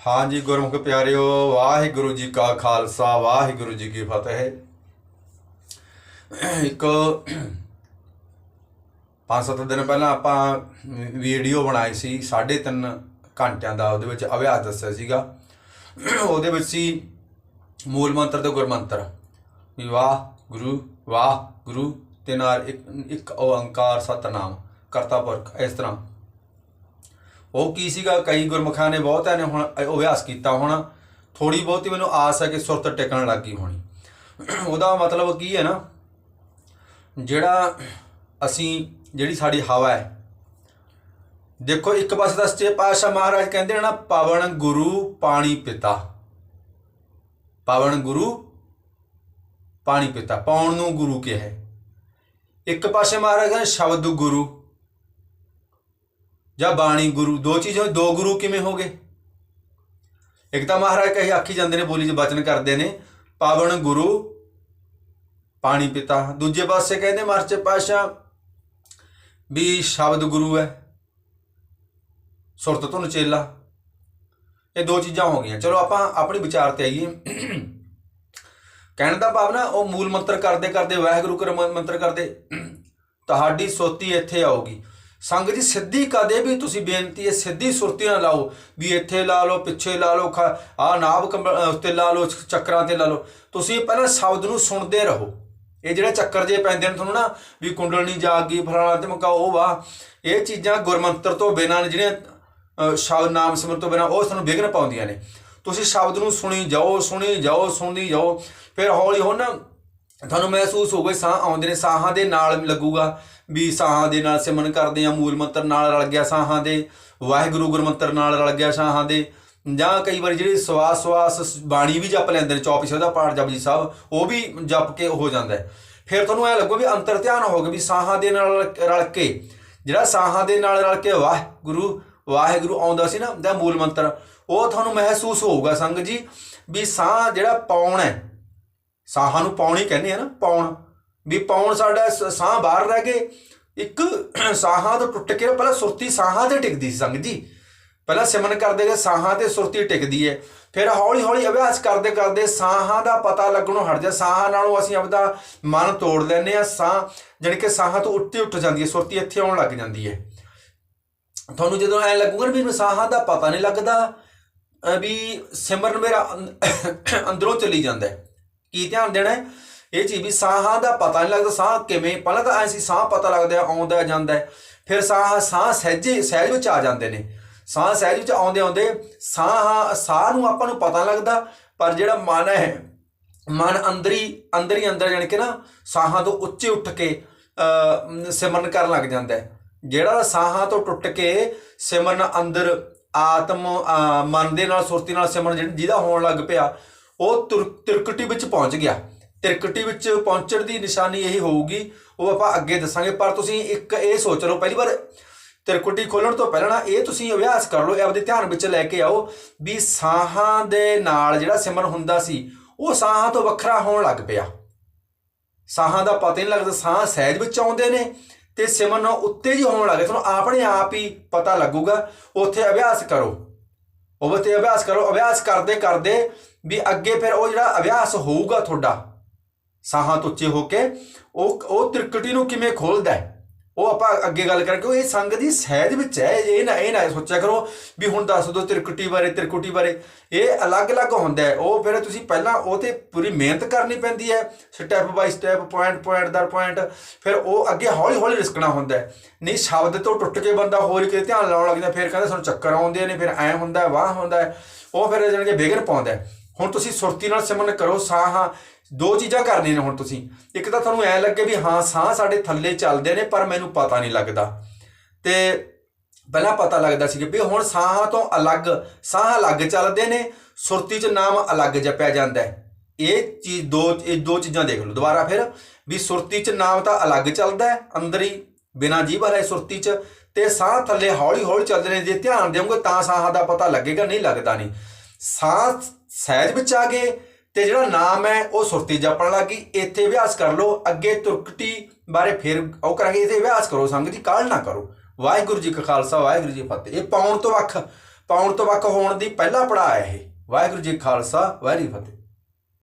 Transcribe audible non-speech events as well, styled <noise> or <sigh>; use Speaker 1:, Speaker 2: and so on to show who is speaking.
Speaker 1: ਹਾਂਜੀ ਗੁਰਮੁਖ ਪਿਆਰਿਓ, ਵਾਹਿਗੁਰੂ ਜੀ ਕਾ ਖਾਲਸਾ, ਵਾਹਿਗੁਰੂ ਜੀ ਕੀ ਫਤਿਹ। ਇੱਕ ਪੰਜ ਸੱਤ ਦਿਨ ਪਹਿਲਾਂ ਆਪਾਂ ਵੀਡੀਓ ਬਣਾਈ ਸੀ 3.5 ਘੰਟਿਆਂ ਦਾ, ਉਹਦੇ ਵਿੱਚ ਅਭਿਆਸ ਦੱਸਿਆ ਸੀਗਾ। ਉਹਦੇ ਵਿੱਚ ਸੀ ਮੂਲ ਮੰਤਰ ਤੇ ਗੁਰਮੰਤਰ। ਵੀ ਵਾਹ ਗੁਰੂ ਵਾਹ ਗੁਰੂ, ਤੇ ਨਾਲ ਇੱਕ ਇੱਕ ਓੰਕਾਰ ਸਤਨਾਮ, ਕਰਤਾ ਪੁਰਖ, ਇਸ ਤਰ੍ਹਾਂ। ਉਹ ਕੀ ਸੀਗਾ? ਕਈ ਗੁਰਮੁਖਾਂ ਨੇ ਬਹੁਤਿਆਂ ਨੇ ਹੁਣ ਅਭਿਆਸ ਕੀਤਾ ਹੋਣਾ। ਥੋੜੀ ਬਹੁਤੀ ਮੈਨੂੰ ਆਸ ਹੈ ਕਿ ਸੁਰਤ ਟਿਕਣ ਗਈ ਹੋਣੀ। ਉਹਦਾ ਮਤਲਬ ਕੀ ਹੈ ਨਾ, ਜਿਹੜਾ ਅਸੀਂ, ਜਿਹੜੀ ਸਾਡੀ ਹਵਾ ਹੈ। ਦੇਖੋ, ਇੱਕ ਪਾਸੇ ਤਾਂ ਸੱਚੇ ਪਾਤਸ਼ਾਹ ਮਹਾਰਾਜ ਕਹਿੰਦੇ ਨੇ ਨਾ, ਪਵਨ ਗੁਰੂ ਪਾਣੀ ਪਿਤਾ। ਪਵਨ ਗੁਰੂ ਪਾਣੀ ਪਿਤਾ। ਪਾਉਣ ਨੂੰ ਗੁਰੂ ਕਿਹਾ ਇੱਕ ਪਾਸੇ ਮਹਾਰਾਜ ਕਹਿੰਦੇ ਸ਼ਬਦ ਗੁਰੂ। ਜਾਂ ਬਾਣੀ ਗੁਰੂ, ਦੋ ਚੀਜ਼ ਚੀਜ਼ਾਂ ਦੋ ਗੁਰੂ ਕਿਵੇਂ ਹੋ ਗਏ ਇੱਕ ਤਾਂ ਮਹਾਰਾਜ ਕਹੀ, ਆਖੀ ਜਾਂਦੇ ਨੇ, ਬੋਲੀ ਚ ਬਚਨ ਕਰਦੇ ਨੇ, ਪਾਵਨ ਗੁਰੂ, ਪਾਣੀ ਪਿਤਾ। ਦੂਜੇ ਪਾਸੇ ਕਹਿੰਦੇ ਮਰਚੇ ਪਾਸ਼ਾ ਵੀ ਸ਼ਬਦ ਗੁਰੂ ਹੈ। ਸੁਰਤ ਤੋਂ ਚੇਲਾ। ਇਹ ਦੋ ਚੀਜ਼ਾਂ ਹੋ ਗਈਆਂ। ਚਲੋ ਆਪਾਂ ਆਪਣੀ ਵਿਚਾਰ ਤੇ ਆਈਏ। ਕਹਿਣ ਦਾ ਭਾਵ ਨਾ ਉਹ ਮੂਲ ਮੰਤਰ ਕਰਦੇ ਕਰਦੇ ਵਾਹਿਗੁਰੂ ਕਰ ਮੰਤਰ ਕਰਦੇ, ਤੁਹਾਡੀ ਸੋਤੀ ਇੱਥੇ ਆਊਗੀ। ਸੰਗ ਜੀ ਸਿੱਧੀ ਕਦੇ ਵੀ ਤੁਸੀਂ ਬੇਨਤੀ ਹੈ, ਸਿੱਧੀ ਸੁਰਤੀ ਨਾਲ ਲਾਓ, ਵੀ ਇੱਥੇ ਲਾ ਲਓ, ਪਿੱਛੇ ਲਾ ਲਓ ਆ ਨਾਭ ਕੰਬ- ਅਹ ਉੱਤੇ ਲਾ ਲਓ ਚੱਕਰਾਂ ਤੇ ਲਾ ਲਓ। ਤੁਸੀਂ ਪਹਿਲਾਂ ਸ਼ਬਦ ਨੂੰ ਸੁਣਦੇ ਰਹੋ। ਇਹ ਜਿਹੜੇ ਚੱਕਰ ਜੇ ਪੈਂਦੇ ਨੇ ਤੁਹਾਨੂੰ ਨਾ, ਵੀ ਕੁੰਡਲਨੀ ਜਾਗੀ, ਫਲਾਣਾ ਤੇ ਮਕਾ ਉਹ ਵਾ ਇਹ ਚੀਜ਼ਾਂ ਗੁਰਮੰਤਰ ਤੋਂ ਬਿਨਾਂ ਨੇ ਜਿਹੜੀਆਂ ਸ਼ਬਦ ਨਾਮ ਸਿਮਰਨ ਤੋਂ ਬਿਨਾਂ, ਉਹ ਤੁਹਾਨੂੰ ਵਿਘਨ ਪਾਉਂਦੀਆਂ ਨੇ। ਤੁਸੀਂ ਸ਼ਬਦ ਨੂੰ ਸੁਣੀ ਜਾਓ ਸੁਣੀ ਜਾਓ ਸੁਣੀ ਜਾਓ। ਫਿਰ ਹੌਲੀ ਹੌਲੀ ਨਾ ਤੁਹਾਨੂੰ ਮਹਿਸੂਸ ਹੋਵੇ, ਸਾਹ ਆਉਂਦੇ ਨੇ, ਸਾਹਾਂ ਦੇ ਨਾਲ ਲੱਗੂਗਾ ਵੀ ਸਾਹਾਂ ਦੇ ਨਾਲ ਸਿਮਰਨ ਕਰਦੇ ਆ ਮੂਲ ਮੰਤਰ ਨਾਲ ਰਲ ਗਿਆ ਸਾਹਾਂ ਦੇ, ਵਾਹਿਗੁਰੂ ਗੁਰਮੰਤਰ ਨਾਲ ਰਲ ਗਿਆ ਸਾਹਾਂ ਦੇ, ਜਾਂ ਕਈ ਵਾਰੀ ਜਿਹੜੀ ਸਵਾਸ ਸਵਾਸ ਬਾਣੀ ਵੀ ਜਪ ਲੈਂਦੇ ਨੇ, ਚੌਪੀ ਦਾ ਪਾਠ ਜਪਜੀ ਸਾਹਿਬ, ਉਹ ਵੀ ਜਪ ਕੇ ਹੋ ਜਾਂਦਾ ਹੈ। ਫਿਰ ਤੁਹਾਨੂੰ ਐ ਲੱਗੂ ਵੀ ਅੰਤਰ ਧਿਆਨ ਹੋ ਗਿਆ ਵੀ ਸਾਹਾਂ ਦੇ ਨਾਲ ਰਲ ਕੇ, ਜਿਹੜਾ ਸਾਹਾਂ ਦੇ ਨਾਲ ਰਲ ਕੇ ਵਾਹਿਗੁਰੂ ਵਾਹਿਗੁਰੂ ਆਉਂਦਾ ਸੀ ਨਾ ਦਾ ਮੂਲ ਮੰਤਰ, ਉਹ ਤੁਹਾਨੂੰ ਮਹਿਸੂਸ ਹੋਊਗਾ ਸੰਗ ਜੀ, ਵੀ ਸਾਹ ਜਿਹੜਾ ਪਾਉਣ ਹੈ ਸਾਹਾਂ ਨੂੰ ਪਾਉਣੀ ਕਹਿੰਦੇ ਆ ਨਾ, ਪਾਉਣ। ਵੀ ਪਾਉਣ ਸਾਡਾ ਸ- ਸਾਹ ਬਾਹਰ ਰਹਿ ਗਏ। ਇੱਕ <clears throat> ਸਾਹਾਂ ਤੋਂ ਟੁੱਟ ਕੇ ਪਹਿਲਾਂ ਸੁਰਤੀ ਸਾਹਾਂ ਤੇ ਟਿਕਦੀ ਸੀ ਸੰਗ ਜੀ। ਪਹਿਲਾਂ ਸਿਮਰਨ ਕਰਦੇ ਗਏ, ਸਾਹਾਂ ਤੇ ਸੁਰਤੀ ਟਿਕਦੀ ਹੈ ਫਿਰ ਹੌਲੀ ਹੌਲੀ ਅਭਿਆਸ ਕਰਦੇ ਕਰਦੇ ਸਾਹਾਂ ਦਾ ਪਤਾ ਲੱਗਣੋਂ ਹਟ ਜਾ। ਸਾਹਾਂ ਨਾਲੋਂ ਅਸੀਂ ਆਪਦਾ ਮਨ ਤੋੜ ਲੈਂਦੇ ਆ ਸਾਹ ਜਾਣੀ ਕਿ ਸਾਹਾਂ ਤੋਂ ਉੱਤੇ ਉੱਠ ਜਾਂਦੀ ਹੈ ਸੁਰਤੀ ਇੱਥੇ ਆਉਣ ਲੱਗ ਜਾਂਦੀ ਹੈ ਤੁਹਾਨੂੰ ਜਦੋਂ ਐ ਲੱਗੂਗਾ ਵੀ ਮੈਨੂੰ ਸਾਹਾਂ ਦਾ ਪਤਾ ਨਹੀਂ ਲੱਗਦਾ ਵੀ ਸਿਮਰਨ ਮੇਰਾ <coughs> ਅੰਦਰੋਂ ਚਲੀ ਜਾਂਦਾ ਹੈ ਕੀ ਧਿਆਨ ਦੇਣਾ ਹੈ? ਇਹ ਚੀਜ਼ ਵੀ ਸਾਹਾਂ ਦਾ ਪਤਾ ਨਹੀਂ ਲੱਗਦਾ ਸਾਹ ਕਿਵੇਂ? ਪਹਿਲਾਂ ਤਾਂ ਐ ਸਾਹ ਪਤਾ ਲੱਗਦਾ ਆਉਂਦਾ ਜਾਂਦਾ ਫਿਰ ਸਾਹ ਸਾਹ ਸਹਿਜੇ ਸਹਿਜ ਵਿੱਚ ਆ ਜਾਂਦੇ ਨੇ। ਸਾਹ ਸਹਿਜ ਵਿੱਚ ਆਉਂਦੇ ਆਉਂਦੇ ਸਾਹ ਸਾਹ ਨੂੰ ਆਪਾਂ ਨੂੰ ਪਤਾ ਲੱਗਦਾ ਪਰ ਜਿਹੜਾ ਮਨ ਹੈ ਮਨ ਅੰਦਰੀ ਅੰਦਰ ਹੀ ਅੰਦਰ ਜਾਣੀ ਕਿ ਨਾ ਸਾਹਾਂ ਤੋਂ ਉੱਚੇ ਉੱਠ ਕੇ ਅਹ, ਸਿਮਰਨ ਕਰਨ ਲੱਗ ਜਾਂਦਾ ਹੈ। ਜਿਹੜਾ ਸਾਹਾਂ ਤੋਂ ਟੁੱਟ ਕੇ ਸਿਮਰਨ ਅੰਦਰ ਆਤਮ ਅਹ, ਮਨ ਦੇ ਨਾਲ ਸੁਰਤੀ ਨਾਲ ਸਿਮਰਨ ਜਿਹੜੀ ਜਿਹਦਾ ਹੋਣ ਲੱਗ ਪਿਆ ਉਹ ਤੁਰ- ਤਿਰਕਟੀ ਵਿੱਚ ਪਹੁੰਚ ਗਿਆ। ਤਿਰਕਟੀ ਵਿੱਚ ਪਹੁੰਚਣ ਦੀ ਨਿਸ਼ਾਨੀ ਇਹੀ ਹੋਊਗੀ। ਉਹ ਆਪਾਂ ਅੱਗੇ ਦੱਸਾਂਗੇ, ਪਰ ਤੁਸੀਂ ਇੱਕ ਇਹ ਸੋਚ ਲਓ, ਪਹਿਲੀ ਵਾਰ ਤਿਰਕੁਟੀ ਖੋਲਣ ਤੋਂ ਪਹਿਲਾਂ ਨਾ ਇਹ ਤੁਸੀਂ ਅਭਿਆਸ ਕਰ ਲਓ, ਇਹ ਆਪਦੇ ਧਿਆਨ ਵਿੱਚ ਲੈ ਕੇ ਆਓ ਵੀ ਸਾਹਾਂ ਦੇ ਨਾਲ ਜਿਹੜਾ ਸਿਮਰਨ ਹੁੰਦਾ ਸੀ, ਉਹ ਸਾਹਾਂ ਤੋਂ ਵੱਖਰਾ ਹੋਣ ਲੱਗ ਪਿਆ। ਸਾਹਾਂ ਦਾ ਪਤਾ ਹੀ ਨਹੀਂ ਲੱਗਦਾ, ਸਾਹ ਸਹਿਜ ਵਿੱਚ ਆਉਂਦੇ ਨੇ ਤੇ ਸਿਮਰਨ ਉੱਤੇ ਜੀ ਹੋਣ ਲੱਗੇ ਤੁਹਾਨੂੰ ਆਪਣੇ ਆਪ ਹੀ ਪਤਾ ਲੱਗੂਗਾ, ਉੱਥੇ ਅਭਿਆਸ ਕਰੋ। ਉਹ ਤੇ ਅਭਿਆਸ ਕਰੋ। ਅਭਿਆਸ ਕਰਦੇ ਕਰਦੇ ਵੀ ਅੱਗੇ ਫਿਰ ਉਹ ਜਿਹੜਾ ਅਭਿਆਸ ਹੋਊਗਾ ਤੁਹਾਡਾ, ਸਾਹਾਂ ਤੋਂ ਉੱਚੇ ਹੋ ਕੇ, ਉਹ ਉਹ ਤ੍ਰਿਕਟੀ ਨੂੰ ਕਿਵੇਂ ਖੋਲਦਾ ਹੈ? ਉਹ ਆਪਾਂ ਅੱਗੇ ਗੱਲ ਕਰਾਂਗੇ ਉਹ ਇਹ ਸੰਗ ਦੀ ਸਹਿਜ ਵਿੱਚ ਹੈ, ਇਹ ਨਾ ਇਹ ਨਾ ਸੋਚਿਆ ਕਰੋ ਵੀ ਹੁਣ ਦੱਸ ਦੋ ਤ੍ਰਿਕੁਟੀ ਬਾਰੇ, ਤਿਰਕੁਟੀ ਬਾਰੇ। ਇਹ ਅਲੱਗ-ਅਲੱਗ ਹੁੰਦਾ ਹੈ। ਉਹ ਫਿਰ ਤੁਸੀਂ ਪਹਿਲਾਂ ਉਹ ਤੇ ਪੂਰੀ ਮਿਹਨਤ ਕਰਨੀ ਪੈਂਦੀ ਹੈ। Step by step point point ਦਰ ਪੁਆਇੰਟ ਫਿਰ ਉਹ ਅੱਗੇ ਹੌਲੀ-ਹੌਲੀ ਰਿਸਕਣਾ ਹੁੰਦਾ ਹੈ। ਨਹੀਂ, ਸ਼ਬਦ ਤੋਂ ਟੁੱਟ ਕੇ ਬੰਦਾ ਹੋਰ ਕਿਤੇ ਧਿਆਨ ਲਾਉਣ ਲੱਗਦਾ, ਫਿਰ ਕਹਿੰਦਾ ਸਾਨੂੰ ਚੱਕਰ ਆਉਂਦੇ ਨੇ, ਫਿਰ ਐ ਹੁੰਦਾ ਵਾਹ ਹੁੰਦਾ ਉਹ ਫਿਰ ਜਾਣੀ ਕਿ ਵਿਗਨ ਪਾਉਂਦਾ ਹੁਣ ਤੁਸੀਂ ਸੁਰਤੀ ਨਾਲ ਸਿਮਰਨ ਕਰੋ, ਸਾਹਾਂ ਦੋ ਚੀਜ਼ਾਂ ਕਰਨੀਆਂ ਨੇ ਹੁਣ ਤੁਸੀਂ। ਇੱਕ ਤਾਂ ਤੁਹਾਨੂੰ ਐ ਲੱਗੇ ਵੀ ਹਾਂ, ਸਾਹ ਸਾਡੇ ਥੱਲੇ ਚੱਲਦੇ ਨੇ, ਪਰ ਮੈਨੂੰ ਪਤਾ ਨਹੀਂ ਲੱਗਦਾ। ਤੇ ਪਹਿਲਾਂ ਪਤਾ ਲੱਗਦਾ ਸੀ ਕਿ ਵੀ ਹੁਣ ਸਾਹਾਂ ਤੋਂ ਅਲੱਗ, ਸਾਹ ਅਲੱਗ ਚੱਲਦੇ ਨੇ, ਸੁਰਤੀ 'ਚ ਨਾਮ ਅਲੱਗ ਜਪਿਆ ਜਾਂਦਾ ਹੈ। ਇਹ ਚੀਜ਼ ਦੋ, ਇਹ ਦੋ ਚੀਜ਼ਾਂ ਦੇਖ ਲਓ। ਦੁਬਾਰਾ ਫਿਰ ਵੀ ਸੁਰਤੀ 'ਚ ਨਾਮ ਤਾਂ ਅਲੱਗ ਚੱਲਦਾ ਹੈ, ਅੰਦਰ ਹੀ ਬਿਨਾਂ ਜੀਭ ਵਾਲੇ ਸੁਰਤੀ 'ਚ, ਤੇ ਸਾਹ ਥੱਲੇ ਹੌਲੀ ਹੌਲੀ ਚੱਲਦੇ ਨੇ। ਜੇ ਧਿਆਨ ਦਿਓਗੇ ਤਾਂ ਸਾਹਾਂ ਦਾ ਪਤਾ ਲੱਗੇਗਾ, ਨਹੀਂ ਲੱਗਦਾ ਨਹੀਂ। ਸਾਹ ਸਹਿਜ ਵਿੱਚ ਆ ਗਏ ਤੇ ਜਿਹੜਾ ਨਾਮ ਹੈ ਉਹ ਸੁਰਤੀ ਜਪਣ ਲੱਗੀ ਇੱਥੇ ਅਭਿਆਸ ਕਰ ਲਓ, ਅੱਗੇ ਤੁਰਕਟੀ ਬਾਰੇ ਫਿਰ ਉਹ ਕਰਾਂਗੇ। ਇੱਥੇ ਅਭਿਆਸ ਕਰੋ ਸੰਗਤ ਜੀ ਕਾਲ ਨਾ ਕਰੋ। ਵਾਹਿਗੁਰੂ ਜੀ ਕਾ ਖਾਲਸਾ, ਵਾਹਿਗੁਰੂ ਜੀ ਫਤਿਹ। ਇਹ ਪਾਉਣ ਤੋਂ ਵੱਖ, ਪਾਉਣ ਤੋਂ ਵੱਖ ਹੋਣ ਦੀ ਪਹਿਲਾ ਪੜਾਅ ਹੈ ਇਹ। ਵਾਹਿਗੁਰੂ ਜੀ ਕਾ ਖਾਲਸਾ, ਵਾਹਿਗੁਰੂ ਜੀ ਫਤਿਹ।